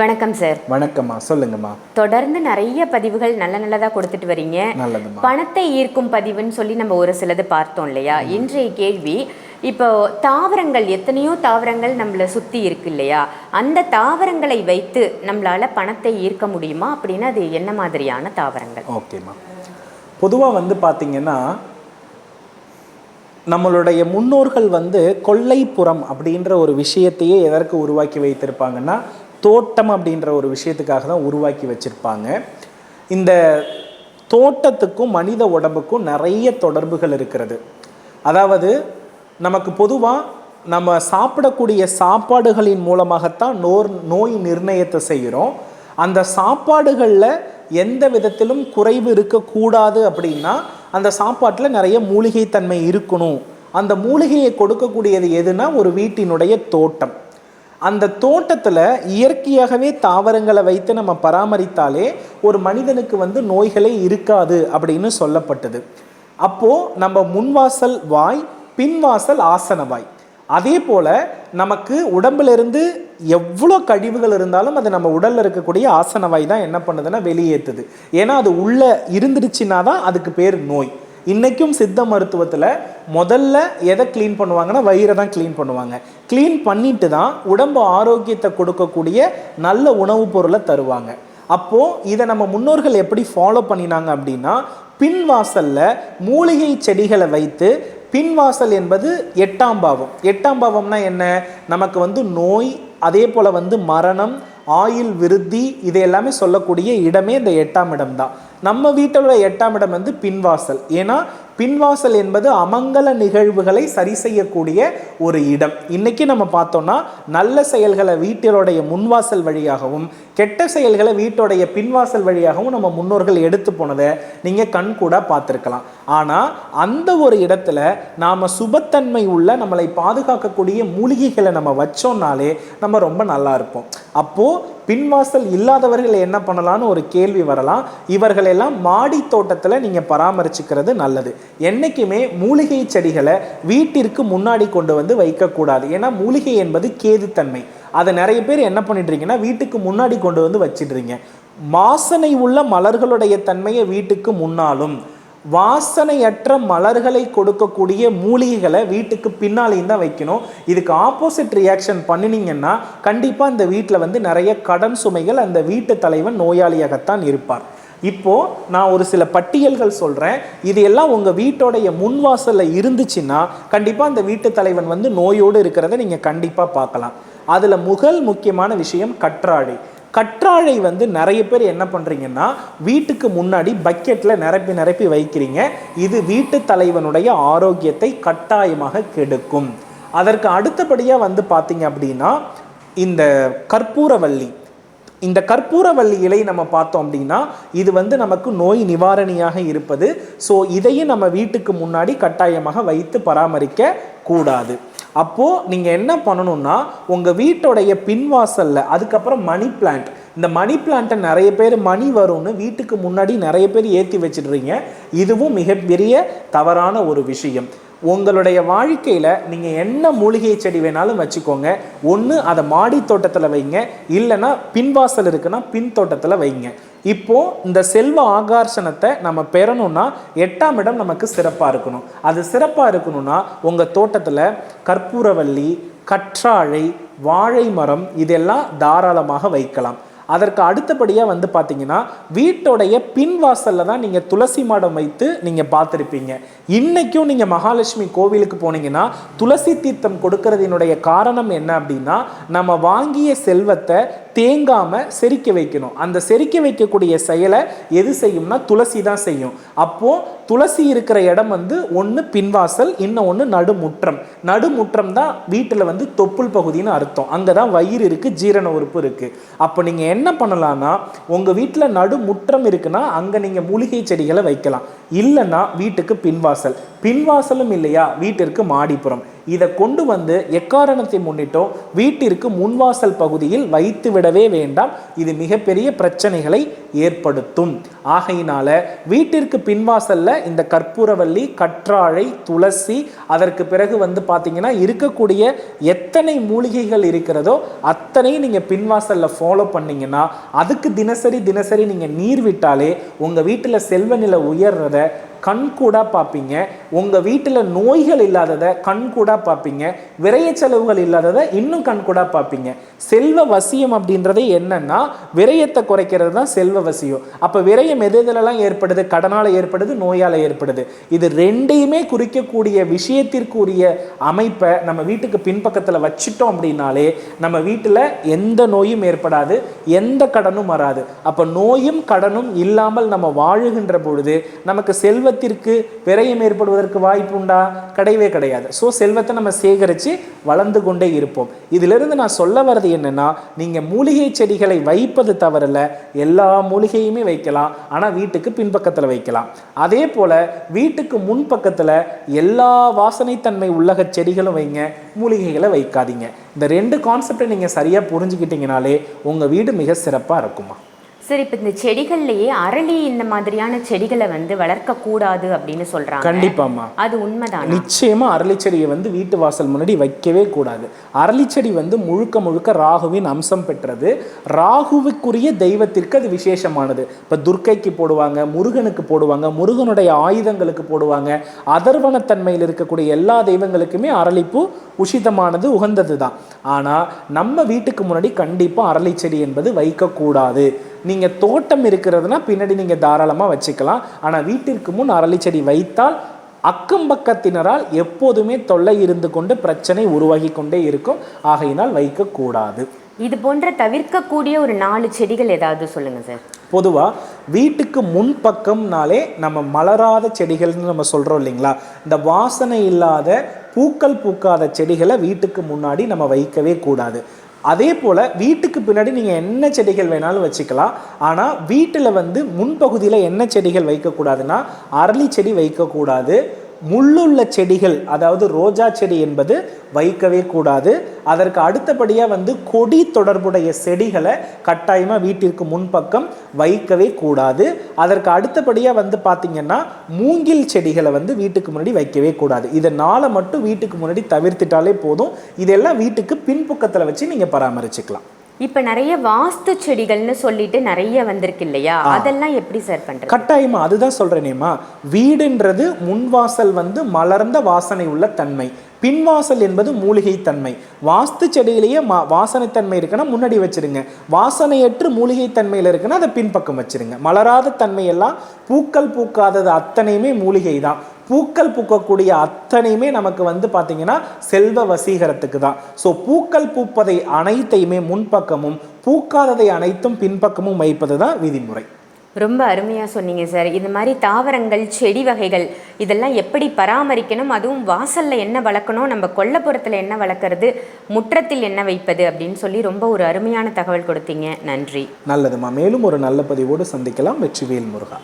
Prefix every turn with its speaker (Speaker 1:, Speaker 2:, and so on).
Speaker 1: வணக்கம் சார்
Speaker 2: வணக்கம்மா. சொல்லுங்கம்மா.
Speaker 1: தொடர்ந்து நிறைய பதிவுகள் நல்ல நல்லதா கொடுத்துட்டு வரீங்க. பணத்தை ஈர்க்கும் பதிவுன்னு சொல்லி நம்ம ஒரு சிலது பார்த்தோம் இல்லையா? இன்றைய கேள்வி இப்போ தாவரங்கள் எத்தனையோ தாவரங்கள் நம்மளை சுத்தி இருக்கு இல்லையா? அந்த தாவரங்களை வைத்து நம்மளால பணத்தை ஈர்க்க முடியுமா? அப்படின்னா அது என்ன மாதிரியான தாவரங்கள்?
Speaker 2: ஓகேம்மா. பொதுவாக வந்து பார்த்தீங்கன்னா நம்மளுடைய முன்னோர்கள் வந்து கொல்லைப்புறம் அப்படின்ற ஒரு விஷயத்தையே எதற்கு உருவாக்கி வைத்திருப்பாங்கன்னா தோட்டம் அப்படின்ற ஒரு விஷயத்துக்காக தான் உருவாக்கி வச்சுருப்பாங்க. இந்த தோட்டத்துக்கும் மனித உடம்புக்கும் நிறைய தொடர்புகள் இருக்கிறது. அதாவது நமக்கு பொதுவாக நம்ம சாப்பிடக்கூடிய சாப்பாடுகளின் மூலமாகத்தான் நோர் நோய் நிர்ணயத்தை செய்கிறோம். அந்த சாப்பாடுகளில் எந்த விதத்திலும் குறைவு இருக்கக்கூடாது அப்படின்னா அந்த சாப்பாட்டில் நிறைய மூலிகை தன்மை இருக்கணும். அந்த மூலிகையை கொடுக்கக்கூடியது எதுனா ஒரு வீட்டினுடைய தோட்டம். அந்த தோட்டத்தில் இயற்கையாகவே தாவரங்களை வைத்து நம்ம பராமரித்தாலே ஒரு மனிதனுக்கு வந்து நோய்களே இருக்காது அப்படின்னு சொல்லப்பட்டது. அப்போது நம்ம முன்வாசல் வாய் பின்வாசல் ஆசன வாய். அதே போல் நமக்கு உடம்புலேருந்து எவ்வளோ கழிவுகள் இருந்தாலும் அது நம்ம உடலில் இருக்கக்கூடிய ஆசனவாய் தான் என்ன பண்ணுதுன்னா வெளியேற்றுது ஏன்னா அது உள்ளே இருந்துருச்சுன்னா தான் அதுக்கு பேர் நோய். இன்றைக்கும் சித்த மருத்துவத்தில் முதல்ல எதை க்ளீன் பண்ணுவாங்கன்னா வயிறை தான் க்ளீன் பண்ணுவாங்க. க்ளீன் பண்ணிட்டு தான் உடம்பு ஆரோக்கியத்தை கொடுக்கக்கூடிய நல்ல உணவுப் பொருளை தருவாங்க. அப்போது இதை நம்ம முன்னோர்கள் எப்படி ஃபாலோ பண்ணினாங்க அப்படின்னா பின்வாசலில் மூலிகை செடிகளை வைத்து பின்வாசல் என்பது எட்டாம் பாவம். எட்டாம் பாவம்னா என்ன? நமக்கு வந்து நோய் அதே போல் வந்து மரணம் ஆயுள் விருத்தி இது எல்லாமே சொல்லக்கூடிய இடமே இந்த எட்டாம் இடம் தான். நம்ம வீட்டோட எட்டாம் இடம் வந்து பின்வாசல். ஏன்னா பின்வாசல் என்பது அமங்கல நிகழ்வுகளை சரி செய்யக்கூடிய ஒரு இடம். இன்னைக்கு நம்ம பார்த்தோம்னா நல்ல செயல்களை வீட்டினுடைய முன்வாசல் வழியாகவும் கெட்ட செயல்களை வீட்டோடைய பின்வாசல் வழியாகவும் நம்ம முன்னோர்கள் எடுத்து போனதை நீங்கள் கண் கூட பார்த்துருக்கலாம். ஆனால் அந்த ஒரு இடத்துல நாம் சுபத்தன்மை உள்ள நம்மளை பாதுகாக்கக்கூடிய மூலிகைகளை நம்ம வச்சோம்னாலே நம்ம ரொம்ப நல்லா இருப்போம். அப்போது பின்வாசல் இல்லாதவர்கள் என்ன பண்ணலாம்னு ஒரு கேள்வி வரலாம். இவர்களெல்லாம் மாடி தோட்டத்தில் நீங்கள் பராமரிச்சுக்கிறது நல்லது. என்றைக்குமே மூலிகை செடிகளை வீட்டிற்கு முன்னாடி கொண்டு வந்து வைக்கக்கூடாது. ஏன்னா மூலிகை என்பது கேதுத்தன்மை. அதை நிறைய பேர் என்ன பண்ணிடுறீங்கன்னா வீட்டுக்கு முன்னாடி கொண்டு வந்து வச்சிடுறீங்க. வாசனை உள்ள மலர்களுடைய தன்மையை வீட்டுக்கு முன்னாலும் வாசனையற்ற மலர்களை கொடுக்கக்கூடிய மூலிகைகளை வீட்டுக்கு பின்னாலேயும் தான் வைக்கணும். இதுக்கு ஆப்போசிட் ரியாக்ஷன் பண்ணினீங்கன்னா கண்டிப்பாக இந்த வீட்டில் வந்து நிறைய கடன் சுமைகள் அந்த வீட்டு தலைவன் நோயாளியாகத்தான் இருப்பார். இப்போ நான் ஒரு சில பட்டியல்கள் சொல்கிறேன் இது எல்லாம் உங்கள் வீட்டோடைய முன்வாசலில் இருந்துச்சுன்னா கண்டிப்பாக அந்த வீட்டு தலைவன் வந்து நோயோடு இருக்கிறத நீங்கள் கண்டிப்பாக பார்க்கலாம். அதில் முதல் முக்கியமான விஷயம் கற்றாழை. கற்றாழை வந்து நிறைய பேர் என்ன பண்ணுறீங்கன்னா வீட்டுக்கு முன்னாடி பக்கெட்டில் நிரப்பி நிரப்பி வைக்கிறீங்க. இது வீட்டு தலைவனுடைய ஆரோக்கியத்தை கட்டாயமாக கெடுக்கும். அதற்கு அடுத்தபடியாக வந்து பார்த்தீங்க அப்படின்னா இந்த கற்பூரவள்ளி. இந்த கற்பூரவள்ளி இலை நம்ம பார்த்தோம் அப்படின்னா இது வந்து நமக்கு நோய் நிவாரணியாக இருப்பது. ஸோ இதையும் நம்ம வீட்டுக்கு முன்னாடி கட்டாயமாக வைத்து பராமரிக்க கூடாது. அப்போது நீங்கள் என்ன பண்ணணும்னா உங்கள் வீட்டோடைய பின்வாசலில் அதுக்கப்புறம் மணி பிளான்ட் இந்த மணி பிளான்ட்டை நிறைய பேர் மணி வரும்னு வீட்டுக்கு முன்னாடி நிறைய பேர் ஏற்றி வச்சிடுறீங்க. இதுவும் மிகப்பெரிய தவறான ஒரு விஷயம். உங்களுடைய வாழ்க்கையில் நீங்கள் என்ன மூலிகை செடி வேணாலும் வச்சுக்கோங்க. ஒன்று அதை மாடி தோட்டத்தில் வைங்க. இல்லைன்னா பின்வாசல் இருக்குன்னா பின் தோட்டத்தில் வைங்க. இப்போ இந்த செல்வ ஆகர்ஷணத்தை நம்ம பெறணும்னா எட்டாம் இடம் நமக்கு சிறப்பாக இருக்கணும். அது சிறப்பாக இருக்கணும்னா உங்கள் தோட்டத்தில் கற்பூரவள்ளி கற்றாழை வாழை மரம் இதெல்லாம் தாராளமாக வைக்கலாம். அதற்கு அடுத்தபடியாக வந்து பார்த்தீங்கன்னா வீட்டோடைய பின்வாசலில் தான் நீங்கள் துளசி மாடம் வைத்து நீங்கள் பார்த்துருப்பீங்க. இன்றைக்கும் நீங்கள் மகாலட்சுமி கோவிலுக்கு போனீங்கன்னா துளசி தீர்த்தம் கொடுக்கறதினுடைய காரணம் என்ன அப்படின்னா நம்ம வாங்கிய செல்வத்தை தேங்காமல் செரிக்க வைக்கணும். அந்த செரிக்க வைக்கக்கூடிய செயலை எது செய்யும்னா துளசி தான் செய்யும். அப்போது துளசி இருக்கிற இடம் வந்து ஒன்று பின்வாசல் இன்னும் ஒன்று நடுமுற்றம். நடுமுற்றம் தான் வீட்டில் வந்து தொப்புள் பகுதின்னு அர்த்தம். அங்கே தான் வயிறு இருக்குது ஜீரண உறுப்பு இருக்குது அப்போ நீங்கள் என்ன பண்ணலான்னா உங்கள் வீட்டில் நடுமுற்றம் இருக்குன்னா அங்கே நீங்கள் மூலிகை செடிகளை வைக்கலாம். இல்லைன்னா வீட்டுக்கு பின்வாசல். பின்வாசலும் இல்லையா? வீட்டிற்கு மாடிப்புறம். இதை கொண்டு வந்து எக்காரணத்தை முன்னிட்டோ வீட்டிற்கு முன்வாசல் பகுதியில் வைத்து விடவே வேண்டாம். இது மிகப்பெரிய பிரச்சனைகளை ஏற்படுத்தும். ஆகையினால வீட்டிற்கு பின்வாசல்ல இந்த கற்பூரவள்ளி கற்றாழை துளசி அதற்கு பிறகு வந்து பார்த்தீங்கன்னா இருக்கக்கூடிய எத்தனை மூலிகைகள் இருக்கிறதோ அத்தனையும் நீங்கள் பின்வாசல்ல ஃபாலோ பண்ணீங்கன்னா அதுக்கு தினசரி தினசரி நீங்கள் நீர் விட்டாலே உங்கள் வீட்டில் செல்வ நிலை உயர்றத né? கண்கூடா பார்ப்பீங்க. உங்கள் வீட்டில் நோய்கள் இல்லாததை கண்கூடா பார்ப்பீங்க. விரைய செலவுகள் இல்லாததை இன்னும் கண்கூடா பார்ப்பீங்க. செல்வ வசியம் அப்படின்றது என்னன்னா விரயத்தை குறைக்கிறது தான் செல்வ வசியம். அப்போ விரயம் எது எதுலலாம் ஏற்படுது? கடனால் ஏற்படுது நோயால் ஏற்படுது. இது ரெண்டையுமே குறிக்கக்கூடிய விஷயத்திற்குரிய அமைப்பை நம்ம வீட்டுக்கு பின்பக்கத்தில் வச்சுட்டோம் அப்படின்னாலே நம்ம வீட்டில் எந்த நோயும் ஏற்படாது எந்த கடனும் வராது. அப்போ நோயும் கடனும் இல்லாமல் நம்ம வாழுகின்ற பொழுது நமக்கு செல்வ செல்வத்திற்கு விரயம் ஏற்படுவதற்கு வாய்ப்பு உண்டா? கிடையவே கிடையாது. ஸோ செல்வத்தை நம்ம சேகரித்து வளர்ந்து கொண்டே இருப்போம். இதிலிருந்து நான் சொல்ல வர்றது என்னென்னா நீங்கள் மூலிகை செடிகளை வைப்பது தவறில்ல. எல்லா மூலிகையுமே வைக்கலாம். ஆனால் வீட்டுக்கு பின்பக்கத்தில் வைக்கலாம். அதே போல் வீட்டுக்கு முன்பக்கத்தில் எல்லா வாசனைத்தன்மை உள்ளக செடிகளும் வைங்க. மூலிகைகளை வைக்காதீங்க. இந்த ரெண்டு கான்செப்டை நீங்கள் சரியாக புரிஞ்சுக்கிட்டீங்கனாலே உங்கள் வீடு மிக சிறப்பாக இருக்குமா
Speaker 1: சரி இப்போ இந்த செடிகள்லயே அரளி இந்த மாதிரியான செடிகளை வந்து வளர்க்கக்கூடாது அப்படின்னு சொல்றாங்க.
Speaker 2: கண்டிப்பாம்மா.
Speaker 1: அது உண்மைதானா?
Speaker 2: நிச்சயமா அரளிச்செடியை வந்து வீட்டு வாசல் முன்னாடி வைக்கவே கூடாது. அரளிச்செடி வந்து முழுக்க முழுக்க ராகுவின் அம்சம் பெற்றது. ராகுவுக்குரிய தெய்வத்திற்கு அது விசேஷமானது. இப்போ துர்க்கைக்கு போடுவாங்க முருகனுக்கு போடுவாங்க முருகனுடைய ஆயுதங்களுக்கு போடுவாங்க. அதர்வனத்தன்மையில் இருக்கக்கூடிய எல்லா தெய்வங்களுக்குமே அரளிப்பூ உசிதமானது உகந்தது தான் ஆனால் நம்ம வீட்டுக்கு முன்னாடி கண்டிப்பாக அரளிச்செடி என்பது வைக்கக்கூடாது. நீங்கள் தோட்டம் இருக்கிறதுனா பின்னாடி நீங்கள் தாராளமாக வச்சுக்கலாம். ஆனால் வீட்டிற்கு முன் அரளிச்செடி வைத்தால் அக்கம் பக்கத்தினரால் எப்போதுமே தொல்லை இருந்து கொண்டு பிரச்சனை உருவாகி கொண்டே இருக்கும். ஆகையினால் வைக்கக்கூடாது.
Speaker 1: இது போன்ற தவிர்க்கக்கூடிய ஒரு நாலு செடிகள் ஏதாவது சொல்லுங்க சார்.
Speaker 2: பொதுவாக வீட்டுக்கு முன்பக்கம்னாலே நம்ம மலராத செடிகள்னு நம்ம சொல்கிறோம் இல்லைங்களா? இந்த வாசனை இல்லாத பூக்கள் பூக்காத செடிகளை வீட்டுக்கு முன்னாடி நம்ம வைக்கவே கூடாது. அதே போல் வீட்டுக்கு பின்னாடி நீங்கள் என்ன செடிகள் வேணாலும் வச்சுக்கலாம். ஆனால் வீட்டில் வந்து முன்பகுதியில் என்ன செடிகள் வைக்கக்கூடாதுன்னா அரளி செடி வைக்கக்கூடாது. முள்ளுள்ள செடிகள் அதாவது ரோஜா செடி என்பது வைக்கவே கூடாது. அதற்கு அடுத்தபடியாக வந்து கொடி தொடர்புடைய செடிகளை கட்டாயமாக வீட்டிற்கு முன்பக்கம் வைக்கவே கூடாது. அதற்கு அடுத்தபடியாக வந்து பார்த்திங்கன்னா மூங்கில் செடிகளை வந்து வீட்டுக்கு முன்னாடி வைக்கவே கூடாது. இதனால் மட்டும் வீட்டுக்கு முன்னாடி தவிர்த்துட்டாலே போதும். இதெல்லாம் வீட்டுக்கு பின்பக்கத்தில் வச்சு நீங்கள் பராமரிச்சுக்கலாம்.
Speaker 1: இப்ப நிறைய வாஸ்து செடிகள்னு சொல்லிட்டு நிறைய வந்திருக்கு இல்லையா? அதெல்லாம் எப்படி சார் பண்றது?
Speaker 2: கட்டாயமா அதுதான் சொல்றேனேம்மா வீடுன்றது முன்வாசல் வந்து மலர்ந்த வாசனை உள்ள தன்மை. பின்வாசல் என்பது மூலிகை தன்மை. வாஸ்து செடியிலேயே மா வாசனை தன்மை இருக்குன்னா முன்னாடி வச்சிருங்க. வாசனையற்று மூலிகை தன்மையில் இருக்குன்னா அதை பின்பக்கம் வச்சிருங்க. மலராத தன்மையெல்லாம் பூக்கள் பூக்காதது அத்தனையுமே மூலிகை தான். பூக்கள் பூக்கக்கூடிய அத்தனையுமே நமக்கு வந்து பார்த்தீங்கன்னா செல்வ வசீகரத்துக்கு தான். ஸோ பூக்கள் பூப்பதை அனைத்தையுமே முன்பக்கமும் பூக்காததை அனைத்தும் பின்பக்கமும் வைப்பது தான் விதிமுறை.
Speaker 1: ரொம்ப அருமையா சொன்னீங்க சார் இது மாதிரி தாவரங்கள் செடி வகைகள் இதெல்லாம் எப்படி பராமரிக்கணும்? அதுவும் வாசல்ல என்ன வளர்க்கணும்? நம்ம கொல்லப்புறத்துல என்ன வளர்க்கறது? முற்றத்தில் என்ன வைப்பது? அப்படின்னு சொல்லி ரொம்ப ஒரு அருமையான தகவல் கொடுத்தீங்க. நன்றி.
Speaker 2: நல்லதுமா. மேலும் ஒரு நல்ல பதிவோடு சந்திக்கலாம். வெற்றிவேல் முருகா.